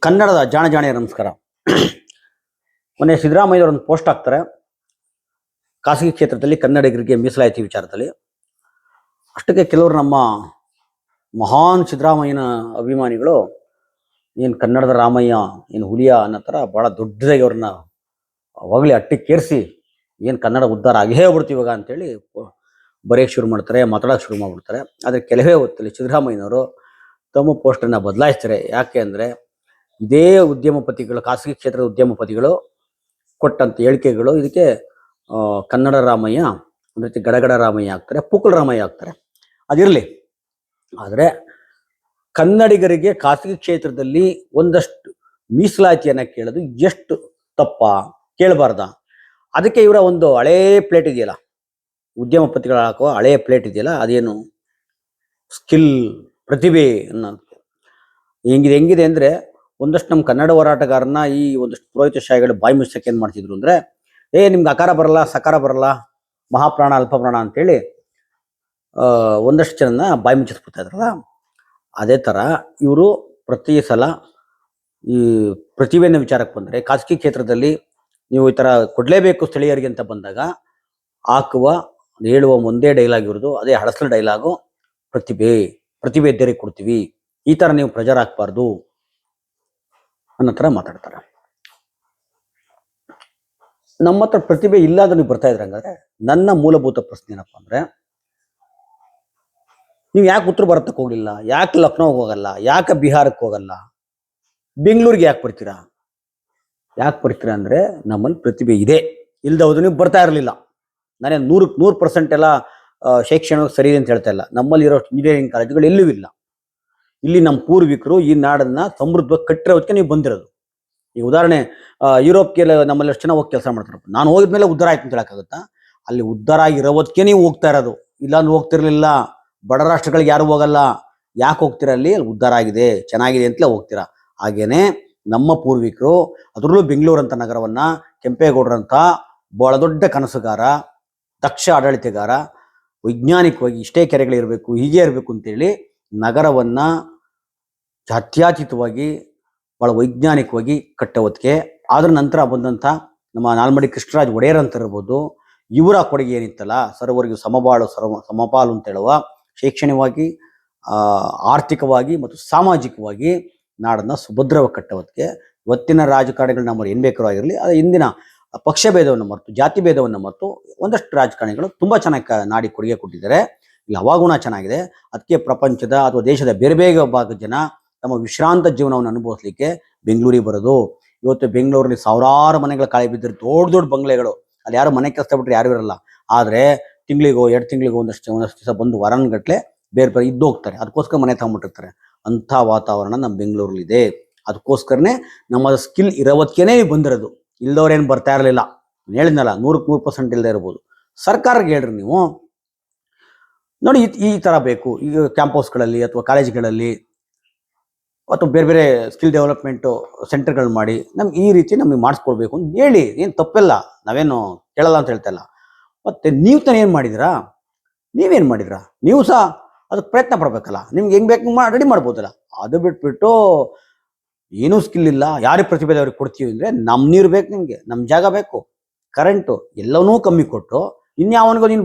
ಕನ್ನಡದ ಜಾಣ ಜಾಣಿಯ ನಮಸ್ಕಾರ. ಮೊನ್ನೆ ಸಿದ್ದರಾಮಯ್ಯ ಒಂದು ಪೋಸ್ಟ್ ಹಾಕ್ತಾರೆ. ಖಾಸಗಿ ಕ್ಷೇತ್ರದಲ್ಲಿ ಕನ್ನಡಿಗರಿಗೆ ಮೀಸಲಾತಿ ವಿಚಾರದಲ್ಲಿ. ಅಷ್ಟಕ್ಕೆ ಕೆಲವರು ನಮ್ಮ ಮಹಾನ್ ಸಿದ್ದರಾಮಯ್ಯನ ಅಭಿಮಾನಿಗಳು, ಏನು ಕನ್ನಡದ ರಾಮಯ್ಯ, ಏನು ಹುಲಿಯ ಅನ್ನೋ ಥರ ಭಾಳ ದೊಡ್ಡದಾಗಿ ಅವ್ರನ್ನ ಹೊಗಳಿ ಅಟ್ಟಿಕ್ಕೇರಿಸಿ, ಏನು ಕನ್ನಡ ಉದ್ಧಾರ ಆಗೇ ಹೋಗ್ಬಿಡ್ತು ಇವಾಗ ಅಂತೇಳಿ ಬರೆಯಕ್ಕೆ ಶುರು ಮಾಡ್ತಾರೆ, ಮಾತಾಡೋಕ್ಕೆ ಶುರು ಮಾಡಿಬಿಡ್ತಾರೆ. ಆದರೆ ಕೆಲವೇ ಹೊತ್ತಲ್ಲಿ ಸಿದ್ದರಾಮಯ್ಯನವರು ತಮ್ಮ ಪೋಸ್ಟನ್ನು ಬದಲಾಯಿಸ್ತಾರೆ. ಯಾಕೆ ಅಂದರೆ ಇದೇ ಉದ್ಯಮಪತಿಗಳು, ಖಾಸಗಿ ಕ್ಷೇತ್ರದ ಉದ್ಯಮಪತಿಗಳು ಕೊಟ್ಟಂತ ಹೇಳಿಕೆಗಳು ಇದಕ್ಕೆ ಕನ್ನಡ ರಾಮಯ್ಯ ಒಂದು ರೀತಿ ಗಡಗಡ ರಾಮಯ್ಯ ಆಗ್ತಾರೆ ಪುಕ್ಕಲ ರಾಮಯ್ಯ ಆಗ್ತಾರೆ. ಅದಿರಲಿ. ಆದರೆ ಕನ್ನಡಿಗರಿಗೆ ಖಾಸಗಿ ಕ್ಷೇತ್ರದಲ್ಲಿ ಒಂದಷ್ಟು ಮೀಸಲಾತಿಯನ್ನು ಕೇಳೋದು ಎಷ್ಟು ತಪ್ಪ ಕೇಳಬಾರ್ದ? ಅದಕ್ಕೆ ಇವರ ಒಂದು ಹಳೇ ಪ್ಲೇಟ್ ಇದೆಯಲ್ಲ, ಉದ್ಯಮಪತಿಗಳ ಹಾಕುವ ಹಳೆಯ ಪ್ಲೇಟ್ ಇದೆಯಲ್ಲ, ಅದೇನು ಸ್ಕಿಲ್ ಪ್ರತಿಭೆ ಅನ್ನೋದು ಹೆಂಗಿದೆ ಹೆಂಗಿದೆ ಅಂದರೆ ಒಂದಷ್ಟು ನಮ್ಮ ಕನ್ನಡ ಹೋರಾಟಗಾರನ ಈ ಒಂದಷ್ಟು ಪುರೋಹಿತಶಾಹಿಗಳು ಬಾಯಿ ಮುಚ್ಚಕ್ಕೆ ಏನು ಮಾಡ್ತಿದ್ರು ಅಂದರೆ, ಏ, ನಿಮ್ಗೆ ಅಕಾರ ಬರಲ್ಲ, ಸಕಾರ ಬರಲ್ಲ, ಮಹಾಪ್ರಾಣ, ಅಲ್ಪಪ್ರಾಣ ಅಂತೇಳಿ ಒಂದಷ್ಟು ಜನನ ಬಾಯಿ ಮುಚ್ಚಿಸ್ಬಿಡ್ತಾ ಇದ್ರಲ್ಲ, ಅದೇ ಥರ ಇವರು ಪ್ರತಿ ಸಲ ಈ ಪ್ರತಿಭೆಯನ್ನು ವಿಚಾರಕ್ಕೆ ಬಂದರೆ, ಖಾಸಗಿ ಕ್ಷೇತ್ರದಲ್ಲಿ ನೀವು ಈ ಥರ ಕೊಡಲೇಬೇಕು ಸ್ಥಳೀಯರಿಗೆ ಅಂತ ಬಂದಾಗ, ಹಾಕುವ, ಹೇಳುವ ಒಂದೇ ಡೈಲಾಗ್ ಇರೋದು ಅದೇ ಹಳಸಲ ಡೈಲಾಗು ಪ್ರತಿಭೆ ಪ್ರತಿಭೆ ಇದ್ದರೆ ಕೊಡ್ತೀವಿ, ಈ ಥರ ನೀವು ಪ್ರಜಾರ ಅನ್ನೋ ಥರ ಮಾತಾಡ್ತಾರೆ. ನಮ್ಮ ಹತ್ರ ಪ್ರತಿಭೆ ಇಲ್ಲ ಅಂದ್ರೆ ನೀವು ಬರ್ತಾ ಇದ್ರೆ ಹಂಗಾದ್ರೆ ನನ್ನ ಮೂಲಭೂತ ಪ್ರಶ್ನೆ ಏನಪ್ಪ ಅಂದ್ರೆ, ನೀವು ಯಾಕೆ ಉತ್ತರ ಭಾರತಕ್ಕೆ ಹೋಗಲಿಲ್ಲ, ಯಾಕೆ ಲಕ್ನೋಗೆ ಹೋಗಲ್ಲ, ಯಾಕೆ ಬಿಹಾರಕ್ಕೆ ಹೋಗಲ್ಲ, ಬೆಂಗಳೂರಿಗೆ ಯಾಕೆ ಬರ್ತೀರಾ? ಯಾಕೆ ಬರ್ತೀರಾ ಅಂದ್ರೆ ನಮ್ಮಲ್ಲಿ ಪ್ರತಿಭೆ ಇದೆ. ಇಲ್ದ ಹೋದ್ರೆ ನೀವು ಬರ್ತಾ ಇರಲಿಲ್ಲ. ನಾನೇ ನೂರಕ್ಕೆ ನೂರು ಪರ್ಸೆಂಟ್ ಎಲ್ಲ ಶೈಕ್ಷಣಿಕ ಸರಿ ಅಂತ ಹೇಳ್ತಾ ಇಲ್ಲ. ನಮ್ಮಲ್ಲಿ ಇರೋ ಇಂಜಿನಿಯರಿಂಗ್ ಕಾಲೇಜುಗಳು ಎಲ್ಲೂ ಇಲ್ಲ. ಇಲ್ಲಿ ನಮ್ಮ ಪೂರ್ವಿಕರು ಈ ನಾಡನ್ನ ಸಮೃದ್ಧವಾಗಿ ಕಟ್ಟಿರೋದಕ್ಕೆ ನೀವು ಬಂದಿರೋದು. ಈಗ ಉದಾಹರಣೆ ಯುರೋಪ್ಗೆಲ್ಲ ನಮ್ಮಲ್ಲಿ ಎಷ್ಟು ಜನ ಹೋಗಿ ಕೆಲಸ ಮಾಡ್ತಾರಪ್ಪ ನಾನು ಹೋಗಿದ್ಮೇಲೆ ಉದ್ಧಾರ ಆಯ್ತು ಅಂತ ಹೇಳಕ್ಕಾಗುತ್ತಾ? ಅಲ್ಲಿ ಉದ್ಧಾರ ಆಗಿರೋದಕ್ಕೆ ನೀವು ಹೋಗ್ತಾ ಇರೋದು. ಇಲ್ಲಾಂದ್ರೆ ಹೋಗ್ತಿರ್ಲಿಲ್ಲ. ಬಡ ರಾಷ್ಟ್ರಗಳಿಗೆ ಯಾರು ಹೋಗಲ್ಲ. ಯಾಕೆ ಹೋಗ್ತಿರ ಅಲ್ಲಿ? ಅಲ್ಲಿ ಉದ್ಧಾರ ಆಗಿದೆ, ಚೆನ್ನಾಗಿದೆ ಅಂತಲೇ ಹೋಗ್ತೀರ? ಹಾಗೇನೆ ನಮ್ಮ ಪೂರ್ವಿಕರು, ಅದರಲ್ಲೂ ಬೆಂಗಳೂರು ಅಂತ ನಗರವನ್ನ ಕೆಂಪೇಗೌಡರಂತ ಬಹಳ ದೊಡ್ಡ ಕನಸುಗಾರ, ದಕ್ಷ ಆಡಳಿತಗಾರ, ವೈಜ್ಞಾನಿಕವಾಗಿ ಇಷ್ಟೇ ಕೆರೆಗಳಿರಬೇಕು, ಹೀಗೆ ಇರಬೇಕು ಅಂತೇಳಿ ನಗರವನ್ನ ಅತ್ಯಾಚಿತವಾಗಿ ಬಹಳ ವೈಜ್ಞಾನಿಕವಾಗಿ ಕಟ್ಟೋದಕ್ಕೆ ಅದ್ರ ನಂತರ ಬಂದಂಥ ನಮ್ಮ ನಾಲ್ಮಡಿ ಕೃಷ್ಣರಾಜ್ ಒಡೆಯರ್ ಅಂತ ಇರ್ಬೋದು, ಇವರ ಕೊಡುಗೆ ಏನಿತ್ತಲ್ಲ, ಸರ್ವರಿಗೂ ಸಮಬಾಳು, ಸರ್ವ ಸಮಪಾಲು ಅಂತ ಹೇಳುವ ಶೈಕ್ಷಣಿಕವಾಗಿ ಆರ್ಥಿಕವಾಗಿ ಮತ್ತು ಸಾಮಾಜಿಕವಾಗಿ ನಾಡನ್ನ ಸುಭದ್ರವಾಗಿ ಕಟ್ಟೋದಕ್ಕೆ ಇವತ್ತಿನ ರಾಜಕಾರಣಿಗಳು ನಮ್ಮ ಏನು ಬೇಕಾದ್ರೂ ಆಗಿರಲಿ, ಅದು ಇಂದಿನ ಪಕ್ಷ ಭೇದವನ್ನು ಮರೆತು, ಜಾತಿ ಭೇದವನ್ನು ಮರೆತು ಒಂದಷ್ಟು ರಾಜಕಾರಣಿಗಳು ತುಂಬ ಚೆನ್ನಾಗಿ ನಾಡಿ ಕೊಡುಗೆ ಕೊಟ್ಟಿದ್ದಾರೆ. ಇಲ್ಲಿ ಹವಾಗುಣ ಚೆನ್ನಾಗಿದೆ. ಅದಕ್ಕೆ ಪ್ರಪಂಚದ ಅಥವಾ ದೇಶದ ಬೇರೆ ಬೇರೆ ಭಾಗದ ಜನ ತಮ್ಮ ವಿಶ್ರಾಂತ ಜೀವನವನ್ನು ಅನುಭವಿಸ್ಲಿಕ್ಕೆ ಬೆಂಗಳೂರಿಗೆ ಬರೋದು. ಇವತ್ತು ಬೆಂಗಳೂರಲ್ಲಿ ಸಾವಿರಾರು ಮನೆಗಳ ಕಾಯಿ ಬಿದ್ದರೆ ದೊಡ್ಡ ದೊಡ್ಡ ಬಂಗ್ಲೆಗಳು. ಅಲ್ಲಿ ಯಾರು ಮನೆ ಕೆಲಸ ಬಿಟ್ಟರೆ ಯಾರು ಇರಲ್ಲ. ಆದ್ರೆ ತಿಂಗಳಿಗೋ, ಎರಡು ತಿಂಗಳಿಗೋ ಒಂದಷ್ಟು ಒಂದಷ್ಟು ದಿವಸ ಬಂದು ವಾರನ್ಗಟ್ಲೆ ಬೇರೆ ಬೇರೆ ಇದ್ದು ಹೋಗ್ತಾರೆ ಅದಕ್ಕೋಸ್ಕರ ಮನೆ ತಗೊಂಡ್ಬಿಟ್ಟಿರ್ತಾರೆ ಅಂಥ ವಾತಾವರಣ ನಮ್ಮ ಬೆಂಗಳೂರಲ್ಲಿ ಇದೆ ಅದಕ್ಕೋಸ್ಕರನೇ ನಮ್ಮ ಸ್ಕಿಲ್ ಇರೋವತ್ಕೇನೆ ಬಂದಿರೋದು. ಇಲ್ದವ್ರೇನು ಬರ್ತಾ ಇರಲಿಲ್ಲ. ಹೇಳಿದ್ನಲ್ಲ ನೂರಕ್ಕೆ ನೂರು ಪರ್ಸೆಂಟ್ ಇಲ್ಲದೆ ಇರ್ಬೋದು. ಸರ್ಕಾರಕ್ಕೆ ಹೇಳ್ರಿ ನೀವು. ನೋಡಿ, ಈ- ಈ ಥರ ಬೇಕು. ಈಗ ಕ್ಯಾಂಪಸ್ಗಳಲ್ಲಿ ಅಥವಾ ಕಾಲೇಜ್ಗಳಲ್ಲಿ ಅಥವಾ ಬೇರೆ ಬೇರೆ ಸ್ಕಿಲ್ ಡೆವಲಪ್ಮೆಂಟು ಸೆಂಟರ್ಗಳು ಮಾಡಿ ನಮ್ಗೆ ಈ ರೀತಿ ನಮಗೆ ಮಾಡಿಸ್ಕೊಡ್ಬೇಕು ಅಂತ ಹೇಳಿ, ಏನು ತಪ್ಪಿಲ್ಲ ನಾವೇನು ಕೇಳಲ್ಲ ಅಂತ ಹೇಳ್ತಾ ಇಲ್ಲ. ಮತ್ತು ನೀವು ತಾನೇ ಏನು ಮಾಡಿದಿರಾ? ನೀವೇನು ಮಾಡಿದ್ರಾ? ನೀವು ಸಹ ಅದಕ್ಕೆ ಪ್ರಯತ್ನ ಪಡಬೇಕಲ್ಲ. ನಿಮ್ಗೆ ಹೆಂಗ್ ಬೇಕು ಮಾಡಿ ರೆಡಿ ಮಾಡ್ಬೋದಲ್ಲ. ಅದು ಬಿಟ್ಬಿಟ್ಟು ಏನೂ ಸ್ಕಿಲ್ ಇಲ್ಲ. ಯಾರಿಗೆ ಪ್ರತಿಭೆ ಅವ್ರಿಗೆ ಕೊಡ್ತೀವಿ ಅಂದರೆ ನಮ್ಮ ನೀರು ಬೇಕು ನಿಮಗೆ ನಮ್ಮ ಜಾಗ ಬೇಕು. ಕರೆಂಟು ಎಲ್ಲವನ್ನೂ ಕಮ್ಮಿ ಕೊಟ್ಟು ಇನ್ಯಾವನಿಗೂ ನೀನು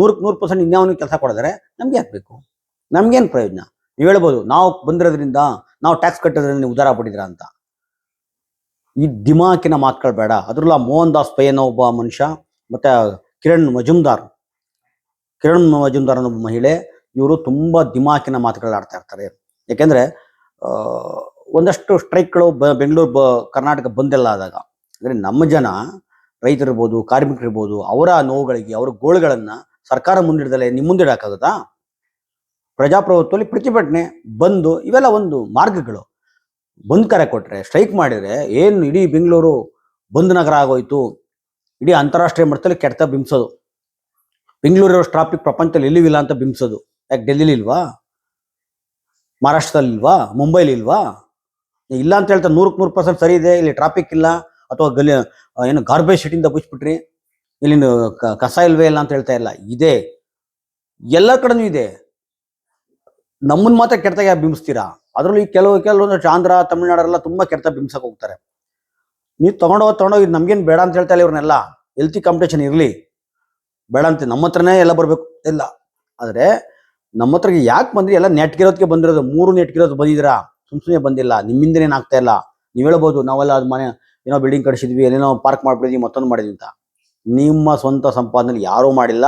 ನೂರಕ್ಕೆ ನೂರು ಪರ್ಸೆಂಟ್ ಇನ್ಯಾವನಿಗೆ ಕೆಲಸ ಕೊಡಿದ್ರೆ ನಮ್ಗೆ ಯಾಕೆ ಬೇಕು? ನಮಗೇನು ಪ್ರಯೋಜನ? ನೀವು ಹೇಳ್ಬೋದು, ನಾವು ಬಂದಿರೋದ್ರಿಂದ ನಾವು ಟ್ಯಾಕ್ಸ್ ಕಟ್ಟೋದ್ರಿಂದ ನೀವು ಉದಾರ ಪಡಿದ್ರಾ ಅಂತ. ಈ ದಿಮಾಕಿನ ಮಾತುಗಳು ಬೇಡ. ಅದ್ರಲ್ಲ ಮೋಹನ್ ದಾಸ್ ಪೈ ಅನ್ನೋ ಒಬ್ಬ ಮನುಷ್ಯ, ಮತ್ತೆ ಕಿರಣ್ ಮಜುಮ್ದಾರ್. ಕಿರಣ್ ಮಜುಮ್ದಾರ್ ಅನ್ನೋ ಮಹಿಳೆ, ಇವರು ತುಂಬಾ ದಿಮಾಕಿನ ಮಾತುಗಳು ಆಡ್ತಾ ಇರ್ತಾರೆ. ಯಾಕೆಂದ್ರೆ ಒಂದಷ್ಟು ಸ್ಟ್ರೈಕ್ಗಳು ಬೆಂಗಳೂರು ಬ, ಕರ್ನಾಟಕ ಬಂದೆಲ್ಲ ಆದಾಗ. ಅಂದ್ರೆ ನಮ್ಮ ಜನ ರೈತರಿರ್ಬೋದು, ಕಾರ್ಮಿಕರಿರ್ಬೋದು, ಅವರ ನೋವುಗಳಿಗೆ, ಅವರ ಗೋಳುಗಳನ್ನ ಸರ್ಕಾರ ಮುಂದಿಡ್ದಲೆ ನಿಮ್ಮ ಮುಂದಿಡಕ್ಕಾಗುತ್ತಾ? ಪ್ರಜಾಪ್ರಭುತ್ವದಲ್ಲಿ ಪ್ರತಿಭಟನೆ, ಬಂದು ಇವೆಲ್ಲ ಒಂದು ಮಾರ್ಗಗಳು. ಬಂದ್ ಕರೆ ಕೊಟ್ಟರೆ ಸ್ಟ್ರೈಕ್ ಮಾಡಿದರೆ ಏನು ಇಡೀ ಬೆಂಗಳೂರು ಬಂದ್ ನಗರ ಆಗೋಯ್ತು. ಇಡೀ ಅಂತಾರಾಷ್ಟ್ರೀಯ ಮಟ್ಟದಲ್ಲಿ ಕೆಟ್ಟ ಬಿಂಬಿಸೋದು. ಬೆಂಗಳೂರಿರೋ ಟ್ರಾಫಿಕ್ ಪ್ರಪಂಚದಲ್ಲಿ ಎಲ್ಲಿವಿಲ್ಲ ಇಲ್ಲ ಅಂತ ಬಿಂಬಿಸೋದು. ಯಾಕೆ, ಡೆಲ್ಲಿಲಿ ಇಲ್ವಾ? ಮಹಾರಾಷ್ಟ್ರದಲ್ಲಿ ಇಲ್ವಾ? ಮುಂಬೈಲಿ ಇಲ್ವಾ? ಇಲ್ಲ ಅಂತ ಹೇಳ್ತಾರೆ ನೂರಕ್ಕೆ ನೂರು ಪರ್ಸೆಂಟ್ ಸರಿ ಇದೆ, ಇಲ್ಲಿ ಟ್ರಾಫಿಕ್ ಇಲ್ಲ, ಅಥವಾ ಗಲಿ ಏನು ಗಾರ್ಬೇಜ್ ಶೀಟಿಂದ ಬಿಚ್ಚಿಬಿಟ್ರಿ ಇಲ್ಲಿ ಕಸ ಇಲ್ವೇ ಇಲ್ಲ ಅಂತ ಹೇಳ್ತಾ ಇಲ್ಲ. ಇದೆ. ಎಲ್ಲ ಕಡೆನೂ ಇದೆ. ನಮ್ಮನ್ನ ಮಾತ್ರ ಕೆಟ್ಟದಾಗ ಬಿಂಬಿಸ್ತೀರಾ? ಅದರಲ್ಲಿ ಕೆಲವು ಕೆಲವೊಂದು ಆಂಧ್ರ, ತಮಿಳ್ನಾಡರೆಲ್ಲ ತುಂಬಾ ಕೆಟ್ಟ ಬಿಂಬಿಸಕ್ಕೆ ಹೋಗ್ತಾರೆ. ನೀವು ತಗೊಂಡೋ ತಗೊಂಡೋಗಿ ನಮ್ಗೇನು ಬೇಡ ಅಂತ ಹೇಳ್ತಾ ಇಲ್ಲ ಇವ್ರನ್ನೆಲ್ಲ. ಹೆಲ್ತಿ ಕಾಂಪಿಟೇಷನ್ ಇರಲಿ. ಬೇಡ ಅಂತ, ನಮ್ಮ ಹತ್ರನೇ ಎಲ್ಲ ಬರಬೇಕು. ಇಲ್ಲ. ಆದರೆ ನಮ್ಮ ಹತ್ರಗೆ ಯಾಕೆ ಬಂದ್ರಿ? ಎಲ್ಲ ನೆಟ್ಗಿರೋದಕ್ಕೆ ಬಂದಿರೋದು. ಮೂರು ನೆಟ್ಗಿರೋದು ಬಂದಿದ್ದೀರಾ? ಸುಮ್ ಸುಮ್ಮನೆ ಬಂದಿಲ್ಲ. ನಿಮ್ಮಿಂದ ಆಗ್ತಾ ಇಲ್ಲ. ನೀವು ಹೇಳ್ಬೋದು, ನಾವೆಲ್ಲ ಅದು ಮನೆ, ಏನೋ ಬಿಲ್ಡಿಂಗ್ ಕಟ್ಸಿದ್ವಿ, ಏನೇನೋ ಪಾರ್ಕ್ ಮಾಡ್ಬಿಡಿದ್ವಿ ಮತ್ತೊಂದು ಮಾಡಿದ್ವಿ ಅಂತ. ನಿಮ್ಮ ಸ್ವಂತ ಸಂಪಾದನೆ ಯಾರೂ ಮಾಡಿಲ್ಲ.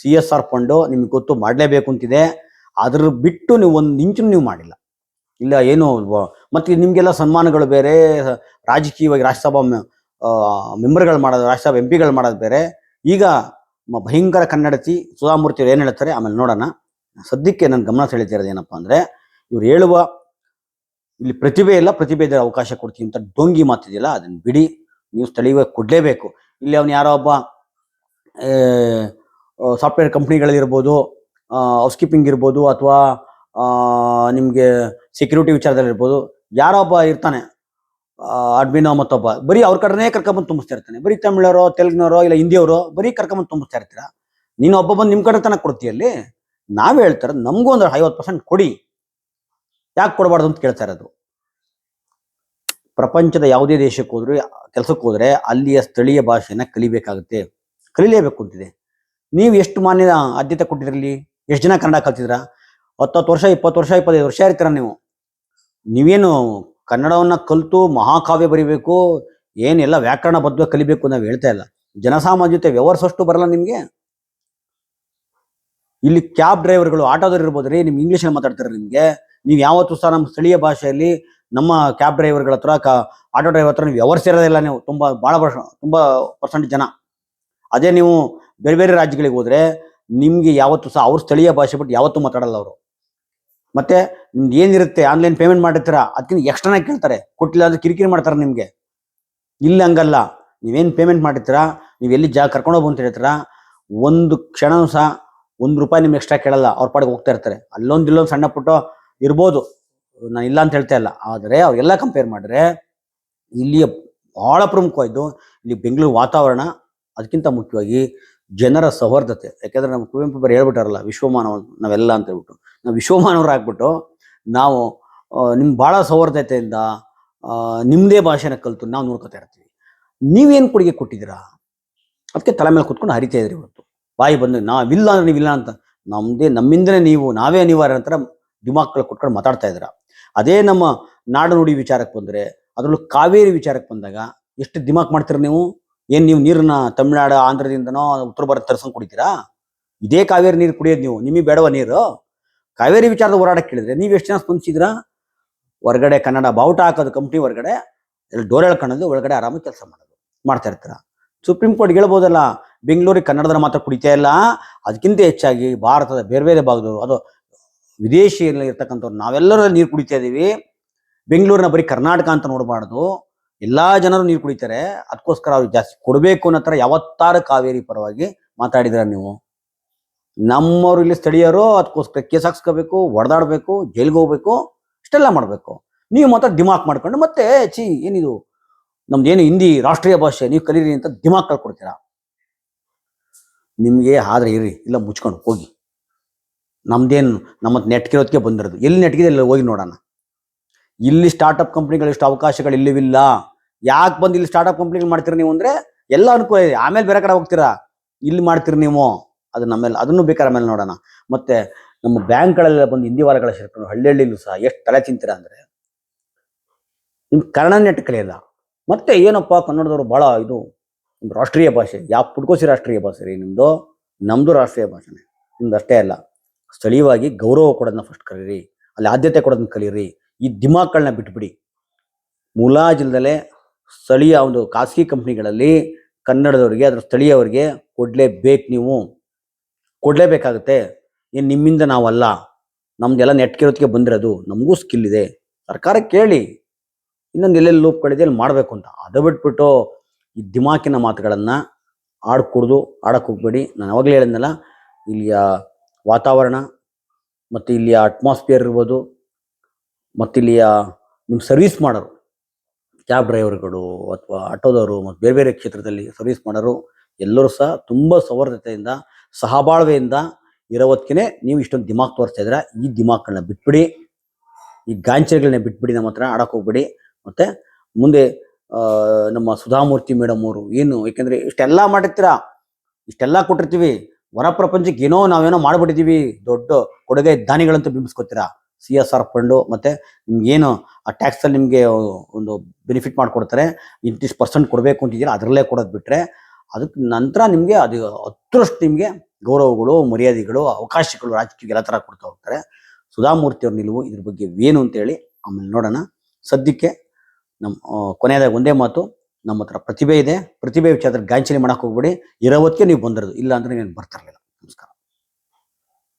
ಸಿ ಎಸ್ ಆರ್ ಫಂಡು ನಿಮ್ಗೆ ಗೊತ್ತು ಮಾಡಲೇಬೇಕು ಅಂತಿದೆ. ಅದ್ರ ಬಿಟ್ಟು ನೀವು ಒಂದು ಇಂಚು ನೀವು ಮಾಡಿಲ್ಲ. ಇಲ್ಲ, ಏನು ಮತ್ತು ನಿಮಗೆಲ್ಲ ಸನ್ಮಾನಗಳು ಬೇರೆ, ರಾಜಕೀಯವಾಗಿ ರಾಜ್ಯಸಭಾ ಮೆಂಬರ್ಗಳು ಮಾಡೋದು ರಾಜ್ಯಸಭಾ ಎಂ ಪಿಗಳು ಮಾಡೋದು ಬೇರೆ. ಈಗ ಭಯಂಕರ ಕನ್ನಡತಿ ಸುಧಾಮೂರ್ತಿ ಅವ್ರು ಏನು ಹೇಳ್ತಾರೆ, ಆಮೇಲೆ ನೋಡೋಣ. ಸದ್ಯಕ್ಕೆ ನನ್ನ ಗಮನ ಸೆಳೀತಿರೋದು ಏನಪ್ಪಾ ಅಂದ್ರೆ, ಇವ್ರು ಹೇಳುವ, ಇಲ್ಲಿ ಪ್ರತಿಭೆ ಇಲ್ಲ, ಪ್ರತಿಭೆ ಇದ್ರೆ ಅವಕಾಶ ಕೊಡ್ತೀವಿ ಅಂತ ಡೊಂಗಿ ಮಾತಿದೆಯಲ್ಲ ಅದನ್ನ ಬಿಡಿ, ನೀವು ಸ್ಥಳೀಯವಾಗಿ ಕೊಡ್ಲೇಬೇಕು. ಇಲ್ಲಿ ಅವನು ಯಾರೋ ಒಬ್ಬ ಸಾಫ್ಟ್ವೇರ್ ಕಂಪ್ನಿಗಳಿರ್ಬೋದು ಹೌಸ್ ಕೀಪಿಂಗ್ ಇರ್ಬೋದು ಅಥವಾ ನಿಮಗೆ ಸೆಕ್ಯೂರಿಟಿ ವಿಚಾರದಲ್ಲಿ ಇರ್ಬೋದು ಯಾರೋ ಒಬ್ಬ ಇರ್ತಾನೆ ಅಡ್ಮಿನೋ ಮತ್ತೊಬ್ಬ, ಬರೀ ಅವ್ರ ಕಡೆನೇ ಕರ್ಕೊಂಬಂದು ತುಂಬಿಸ್ತಾ ಇರ್ತಾನೆ. ಬರೀ ತಮಿಳರೋ ತೆಲುಗಿನವರೋ ಇಲ್ಲ ಹಿಂದಿಯವರು, ಬರೀ ಕರ್ಕೊಂಬಂದು ತುಂಬಿಸ್ತಾ ಇರ್ತೀರಾ? ನೀನು ಒಬ್ಬ ಬಂದು ನಿಮ್ಮ ಕಡೆ ತನಕ ಕೊಡ್ತೀಯಲ್ಲಿ ನಾವೇ ಹೇಳ್ತಾರೆ ನಮಗೂ ಒಂದು ಐವತ್ತು ಪರ್ಸೆಂಟ್ ಕೊಡಿ. ಯಾಕೆ ಕೊಡಬಾರ್ದು ಅಂತ ಕೇಳ್ತಾ ಇರೋದು. ಪ್ರಪಂಚದ ಯಾವುದೇ ದೇಶಕ್ಕೆ ಹೋದ್ರೆ, ಕೆಲಸಕ್ಕೆ ಹೋದ್ರೆ ಅಲ್ಲಿಯ ಸ್ಥಳೀಯ ಭಾಷೆನ ಕಲಿಬೇಕಾಗುತ್ತೆ. ಕಲಿಲೇಬೇಕು ಅಂತಿದೆ. ನೀವು ಎಷ್ಟು ಮಾನ್ಯ ಆದ್ಯತೆ ಕೊಟ್ಟಿದ್ರಲ್ಲಿ ಎಷ್ಟು ಜನ ಕನ್ನಡ ಕಲ್ತಿದ್ರ ಹತ್ತತ್ತು ವರ್ಷ, ಇಪ್ಪತ್ತು ವರ್ಷ, ಇಪ್ಪತ್ತೈದು ವರ್ಷ ಇರ್ತೀರ ನೀವು. ನೀವೇನು ಕನ್ನಡವನ್ನು ಕಲಿತು ಮಹಾಕಾವ್ಯ ಬರಿಬೇಕು ಏನೆಲ್ಲ ವ್ಯಾಕರಣ ಬದ್ಧ ಕಲಿಬೇಕು ನಾವು ಹೇಳ್ತಾ ಇಲ್ಲ. ಜನಸಾಮಾನ್ಯ ಜೊತೆ ವ್ಯವಹರಿಸೋಷ್ಟು ಬರಲ್ಲ ನಿಮಗೆ? ಇಲ್ಲಿ ಕ್ಯಾಬ್ ಡ್ರೈವರ್ಗಳು ಆಟೋದವ್ರು ಇರ್ಬೋದು ರೀ, ನಿಮ್ಗೆ ಇಂಗ್ಲೀಷಲ್ಲಿ ಮಾತಾಡ್ತಾರೆ ನಿಮಗೆ. ನೀವು ಯಾವತ್ತೂ ಸಹ ನಮ್ಮ ಸ್ಥಳೀಯ ಭಾಷೆಯಲ್ಲಿ ನಮ್ಮ ಕ್ಯಾಬ್ ಡ್ರೈವರ್ಗಳ ಹತ್ರ ಕ, ಆಟೋ ಡ್ರೈವರ್ ಹತ್ರ ನೀವು ವ್ಯವಹರಿಸಿರೋದಿಲ್ಲ ನೀವು. ತುಂಬ ಭಾಳ ತುಂಬ ಪರ್ಸೆಂಟ್ ಜನ. ಅದೇ ನೀವು ಬೇರೆ ಬೇರೆ ರಾಜ್ಯಗಳಿಗೆ ಹೋದ್ರೆ ನಿಮ್ಗೆ ಯಾವತ್ತು ಸಹ ಅವ್ರ ಸ್ಥಳೀಯ ಭಾಷೆ ಬಿಟ್ಟು ಯಾವತ್ತೂ ಮಾತಾಡಲ್ಲ ಅವರು. ಮತ್ತೆ ನಿಮ್ದು ಏನಿರುತ್ತೆ ಆನ್ಲೈನ್ ಪೇಮೆಂಟ್ ಮಾಡಿರ್ತೀರ ಅದಕ್ಕಿಂತ ಎಕ್ಸ್ಟ್ರಾನೇ ಕೇಳ್ತಾರೆ. ಕೊಟ್ಟಿಲ್ಲ ಅಂದ್ರೆ ಕಿರಿಕಿರಿ ಮಾಡ್ತಾರೆ ನಿಮಗೆ. ಇಲ್ಲ ಹಂಗಲ್ಲ. ನೀವೇನು ಪೇಮೆಂಟ್ ಮಾಡಿರ್ತೀರಾ, ನೀವು ಎಲ್ಲಿ ಜಾಗ ಕರ್ಕೊಂಡು ಹೋಗು ಅಂತ ಹೇಳ್ತೀರಾ, ಒಂದು ಕ್ಷಣನೂ ಸಹ ಒಂದು ರೂಪಾಯಿ ನಿಮ್ಗೆ ಎಕ್ಸ್ಟ್ರಾ ಕೇಳಲ್ಲ. ಅವ್ರ ಪಾಡಿಗೆ ಹೋಗ್ತಾ ಇರ್ತಾರೆ. ಅಲ್ಲೊಂದು ಇಲ್ಲೊಂದು ಸಣ್ಣ ಪುಟ್ಟ ಇರ್ಬೋದು. ನಾನು ಇಲ್ಲ ಅಂತ ಹೇಳ್ತಾ ಇಲ್ಲ. ಆದರೆ ಅವರೆಲ್ಲ ಕಂಪೇರ್ ಮಾಡಿದ್ರೆ ಇಲ್ಲಿಯ ಬಹಳ ಪ್ರಮುಖವಾಯಿತು ಇಲ್ಲಿ ಬೆಂಗಳೂರು ವಾತಾವರಣ ಅದಕ್ಕಿಂತ ಮುಖ್ಯವಾಗಿ ಜನರ ಸೌಹಾರ್ದತೆ. ಯಾಕೆಂದ್ರೆ ನಮ್ಮ ಕುವೆಂಪು ಬರೀ ಹೇಳ್ಬಿಟ್ಟಾರಲ್ಲ, ವಿಶ್ವಮಾನವ ನಾವೆಲ್ಲ ಅಂತ ಹೇಳ್ಬಿಟ್ಟು. ನಾವು ವಿಶ್ವಮಾನವರಾಗ್ಬಿಟ್ಟು ನಾವು ನಿಮ್ಮ ಭಾಳ ಸೌಹಾರ್ದತೆಯಿಂದ ನಿಮ್ಮದೇ ಭಾಷೆನ ಕಲ್ತು ನಾವು ನೋಡ್ಕೊತಾ ಇರ್ತೀವಿ. ನೀವೇನು ಕೊಡುಗೆ ಕೊಟ್ಟಿದ್ದೀರಾ? ಅದಕ್ಕೆ ತಲೆ ಮೇಲೆ ಕುತ್ಕೊಂಡು ಹರಿತಾ ಇದ್ರಿ ಇವತ್ತು. ಬಾಯಿ ಬಂದು, ನಾವಿಲ್ಲ ಅಂದ್ರೆ ನೀವಿಲ್ಲ ಅಂತ. ನಮ್ದೇ ನಮ್ಮಿಂದನೇ ನೀವು, ನಾವೇ ಅನಿವಾರ್ಯ ನಂತರ ದಿಮಾಕ್ಗಳು ಕೊಟ್ಕೊಂಡು ಮಾತಾಡ್ತಾ ಇದ್ದೀರಾ. ಅದೇ ನಮ್ಮ ನಾಡು ನುಡಿ ವಿಚಾರಕ್ಕೆ ಬಂದ್ರೆ, ಅದರಲ್ಲೂ ಕಾವೇರಿ ವಿಚಾರಕ್ಕೆ ಬಂದಾಗ ಎಷ್ಟು ದಿಮಾಕ್ ಮಾಡ್ತೀರ ನೀವು? ಏನ್ ನೀವು ನೀರನ್ನ ತಮಿಳ್ನಾಡು, ಆಂಧ್ರದಿಂದನೋ ಉತ್ತರ ಭಾರತ ತರ್ಸ್ಕೊಂಡ್ ಕುಡಿತೀರಾ? ಇದೇ ಕಾವೇರಿ ನೀರು ಕುಡಿಯೋದು ನೀವು. ನಿಮಗೆ ಬೇಡವ ನೀರು? ಕಾವೇರಿ ವಿಚಾರದ ಹೋರಾಟಕ್ಕೆ ಕೇಳಿದ್ರೆ ನೀವು ಎಷ್ಟು ಜನ ಸ್ಪಂದಿಸಿದ್ರಾ? ಹೊರಗಡೆ ಕನ್ನಡ ಬಾವುಟ ಹಾಕೋದು ಕಂಪ್ನಿ ಹೊರಗಡೆ ಎಲ್ಲ ಡೋರ್ ಎಳ್ಕೊಳ್ಳೋದು ಒಳಗಡೆ ಆರಾಮಾಗಿ ಕೆಲಸ ಮಾಡೋದು. ಮಾಡ್ತಾ ಇರ್ತೀರ? ಸುಪ್ರೀಂ ಕೋರ್ಟ್ ಹೇಳ್ಬೋದಲ್ಲ ಬೆಂಗಳೂರಿಗೆ ಕನ್ನಡದ ಮಾತ್ರ ಕುಡಿತಾ ಇಲ್ಲ. ಅದಕ್ಕಿಂತ ಹೆಚ್ಚಾಗಿ ಭಾರತದ ಬೇರೆ ಬೇರೆ ಭಾಗದವರು, ಅದು ವಿದೇಶಿಯಲ್ಲಿ ಇರ್ತಕ್ಕಂಥವ್ರು ನಾವೆಲ್ಲರೂ ನೀರು ಕುಡಿತಾ ಇದೀವಿ. ಬೆಂಗಳೂರಿನ ಬರೀ ಕರ್ನಾಟಕ ಅಂತ ನೋಡಬಾರ್ದು. ಎಲ್ಲಾ ಜನರು ನೀರು ಕುಡಿತಾರೆ ಅದಕ್ಕೋಸ್ಕರ ಅವ್ರಿಗೆ ಜಾಸ್ತಿ ಕೊಡಬೇಕು ಅನ್ನೋ ಥರ ಯಾವತ್ತಾರು ಕಾವೇರಿ ಪರವಾಗಿ ಮಾತಾಡಿದ್ರ ನೀವು? ನಮ್ಮವ್ರು ಇಲ್ಲಿ ಸ್ಥಳೀಯರು ಅದಕ್ಕೋಸ್ಕರ ಕೇಸ್ ಹಾಕ್ಸ್ಕೋಬೇಕು, ಹೊಡೆದಾಡ್ಬೇಕು, ಜೈಲ್ಗೆ ಹೋಗ್ಬೇಕು, ಇಷ್ಟೆಲ್ಲ ಮಾಡಬೇಕು. ನೀವು ಮಾತ್ರ ದಿಮಾಕ್ ಮಾಡ್ಕೊಂಡು ಮತ್ತೆ ಚಿ ಏನಿದು? ನಮ್ದು ಏನು ಹಿಂದಿ ರಾಷ್ಟ್ರೀಯ ಭಾಷೆ, ನೀವು ಕಲೀರಿ ಅಂತ ದಿಮಾಕ್ ಕಳ್ಕೊಡ್ತೀರಾ? ನಿಮಗೆ ಆದ್ರೆ ಇರ್ರಿ, ಇಲ್ಲ ಮುಚ್ಕೊಂಡು ಹೋಗಿ. ನಮ್ದೇನು ನಮ್ಮ ನೆಟ್ಗಿರೋದಕ್ಕೆ ಬಂದಿರೋದು. ಎಲ್ಲಿ ನೆಟ್ಗಿದೆ ಇಲ್ಲಿ ಹೋಗಿ ನೋಡೋಣ. ಇಲ್ಲಿ ಸ್ಟಾರ್ಟ್ಅಪ್ ಕಂಪ್ನಿಗಳು ಎಷ್ಟು ಅವಕಾಶಗಳು ಇಲ್ಲಿವಿಲ್ಲ. ಯಾಕೆ ಬಂದು ಇಲ್ಲಿ ಸ್ಟಾರ್ಟ್ಅಪ್ ಕಂಪ್ನಿಗಳು ಮಾಡ್ತೀರಿ ನೀವು ಅಂದ್ರೆ ಎಲ್ಲ ಅನುಕೂಲ ಇದೆ. ಆಮೇಲೆ ಬೇರೆ ಕಡೆ ಹೋಗ್ತೀರಾ? ಇಲ್ಲಿ ಮಾಡ್ತೀರಿ ನೀವು. ಅದು ನಮ್ಮೇಲೆ ಅದನ್ನು ಬೇಕಾದ್ರೆ ಆಮೇಲೆ ನೋಡೋಣ. ಮತ್ತೆ ನಮ್ಮ ಬ್ಯಾಂಕ್ಗಳೆಲ್ಲ ಬಂದು ಹಿಂದಿ ವಾರಗಳ ಸೇರ್ಕೊಂಡು ಹಳ್ಳಿ ಹಳ್ಳಿಲೂ ಸಹ ಎಷ್ಟು ತಲೆ ತಿಂತೀರಾ ಅಂದ್ರೆ ನಿಮ್ ಕನ್ನಡ ಕಲಿಯಲ್ಲ ಮತ್ತೆ ಏನಪ್ಪ, ಕನ್ನಡದವರು ಬಹಳ ಇದು ರಾಷ್ಟ್ರೀಯ ಭಾಷೆ. ಯಾವ ಪುಡ್ಕೋಸಿ ರಾಷ್ಟ್ರೀಯ ಭಾಷೆ ರೀ ನಿಮ್ದು? ನಮ್ದು ರಾಷ್ಟ್ರೀಯ ಭಾಷೆನೇ. ನಿಮ್ದು ಅಷ್ಟೇ ಅಲ್ಲ. ಸ್ಥಳೀಯವಾಗಿ ಗೌರವ ಕೊಡೋದನ್ನ ಫಸ್ಟ್ ಕಲೀರಿ ಅಲ್ಲಿ ಆದ್ಯತೆ ಕೊಡೋದನ್ನ ಕಲೀರಿ. ಈ ದಿಮಾಕ್ಗಳನ್ನ ಬಿಟ್ಬಿಡಿ. ಮುಲಾಜಿಲ್ದಲೆ ಸ್ಥಳೀಯ ಒಂದು ಖಾಸಗಿ ಕಂಪ್ನಿಗಳಲ್ಲಿ ಕನ್ನಡದವರಿಗೆ ಅದರ ಸ್ಥಳೀಯವರಿಗೆ ಕೊಡಲೇಬೇಕು ನೀವು. ಕೊಡಲೇಬೇಕಾಗುತ್ತೆ. ಏನು ನಿಮ್ಮಿಂದ ನಾವಲ್ಲ. ನಮ್ದೆಲ್ಲ ನೆಟ್ಕಿರೋದಕ್ಕೆ ಬಂದಿರೋದು. ನಮಗೂ ಸ್ಕಿಲ್ ಇದೆ. ಸರ್ಕಾರ ಕೇಳಿ. ಇನ್ನೊಂದು ಎಲ್ಲೆಲ್ಲಿ ಲೂಪ್ಗಳಿದೆ ಅಲ್ಲಿ ಮಾಡಬೇಕು ಅಂತ. ಅದು ಬಿಟ್ಬಿಟ್ಟು ಈ ದಿಮಾಕಿನ ಮಾತುಗಳನ್ನು ಆಡ್ಕೊಡ್ದು ಆಡಕ್ಕೆ ಹೋಗ್ಬೇಡಿ. ನಾನು ಯಾವಾಗಲೇ ಹೇಳಿದ್ನಲ್ಲ, ಇಲ್ಲಿಯ ವಾತಾವರಣ ಮತ್ತು ಇಲ್ಲಿಯ ಅಟ್ಮಾಸ್ಫಿಯರ್ ಇರ್ಬೋದು ಮತ್ತು ಇಲ್ಲಿಯ ನಿಮ್ಮ ಸರ್ವಿಸ್ ಮಾಡೋರು. ಕ್ಯಾಬ್ ಡ್ರೈವರ್ಗಳು ಅಥವಾ ಆಟೋದವರು ಮತ್ತು ಬೇರೆ ಬೇರೆ ಕ್ಷೇತ್ರದಲ್ಲಿ ಸರ್ವಿಸ್ ಮಾಡೋರು ಎಲ್ಲರೂ ಸಹ ತುಂಬ ಸೌಹಾರ್ದತೆಯಿಂದ, ಸಹಬಾಳ್ವೆಯಿಂದ ಇರೋವತ್ಕೆ ನೀವು ಇಷ್ಟೊಂದು ದಿಮಾಕ್ ತೋರಿಸ್ತಾ ಇದ್ದೀರಾ, ಈ ದಿಮಾಗ್ಗಳನ್ನ ಬಿಟ್ಬಿಡಿ. ಈ ಗಾಂಚೆಗಳನ್ನ ಬಿಟ್ಬಿಡಿ ನಮ್ಮ ಹತ್ರ, ಆಡೋಕೆ ಹೋಗ್ಬಿಡಿ. ಮತ್ತು ಮುಂದೆ ನಮ್ಮ ಸುಧಾಮೂರ್ತಿ ಮೇಡಮ್ ಅವರು ಏನು, ಏಕೆಂದರೆ ಇಷ್ಟೆಲ್ಲ ಮಾಡಿರ್ತೀರಾ? ಇಷ್ಟೆಲ್ಲ ಕೊಟ್ಟಿರ್ತೀವಿ. ಹೊರ ಏನೋ ನಾವೇನೋ ಮಾಡಿಬಿಟ್ಟಿದ್ದೀವಿ. ದೊಡ್ಡ ಕೊಡುಗೆ ದಾನಿಗಳಂತ ಬಿಂಬಿಸ್ಕೊತೀರಾ? ಸಿ ಎಸ್ ಆರ್ ಫಂಡು ಮತ್ತು ನಿಮ್ಗೆ ಏನು, ಆ ಟ್ಯಾಕ್ಸಲ್ಲಿ ನಿಮಗೆ ಒಂದು ಬೆನಿಫಿಟ್ ಮಾಡಿಕೊಡ್ತಾರೆ ಇಂತಿಷ್ಟು ಪರ್ಸೆಂಟ್ ಕೊಡಬೇಕು ಅಂತಿದ್ದೀರ, ಅದರಲ್ಲೇ ಕೊಡೋದು ಬಿಟ್ಟರೆ ಅದಕ್ಕೆ ನಂತರ ನಿಮಗೆ ಅದು ಹತ್ತರಷ್ಟು ನಿಮಗೆ ಗೌರವಗಳು, ಮರ್ಯಾದೆಗಳು, ಅವಕಾಶಗಳು ರಾಜಕೀಯ ಎಲ್ಲ ಥರ ಕೊಡ್ತಾ ಹೋಗ್ತಾರೆ. ಸುಧಾಮೂರ್ತಿಯವ್ರ ನಿಲುವು ಇದ್ರ ಬಗ್ಗೆ ಏನು ಅಂತೇಳಿ ಆಮೇಲೆ ನೋಡೋಣ. ಸದ್ಯಕ್ಕೆ ನಮ್ಮ ಕೊನೆಯದಾಗ ಒಂದೇ ಮಾತು, ನಮ್ಮ ಹತ್ರ ಪ್ರತಿಭೆ ಇದೆ. ಪ್ರತಿಭೆ ವಿಚಾರದಲ್ಲಿ ಗಾಂಚಲಿ ಮಾಡೋಕೆ ಹೋಗ್ಬೇಡಿ. ಇರೋ ಹೊತ್ತಿಗೆ ನೀವು ಬಂದಿರೋದು. ಇಲ್ಲ ಅಂದ್ರೆ ನೀವೇನು ಬರ್ತಿರ್ಲಿಲ್ಲ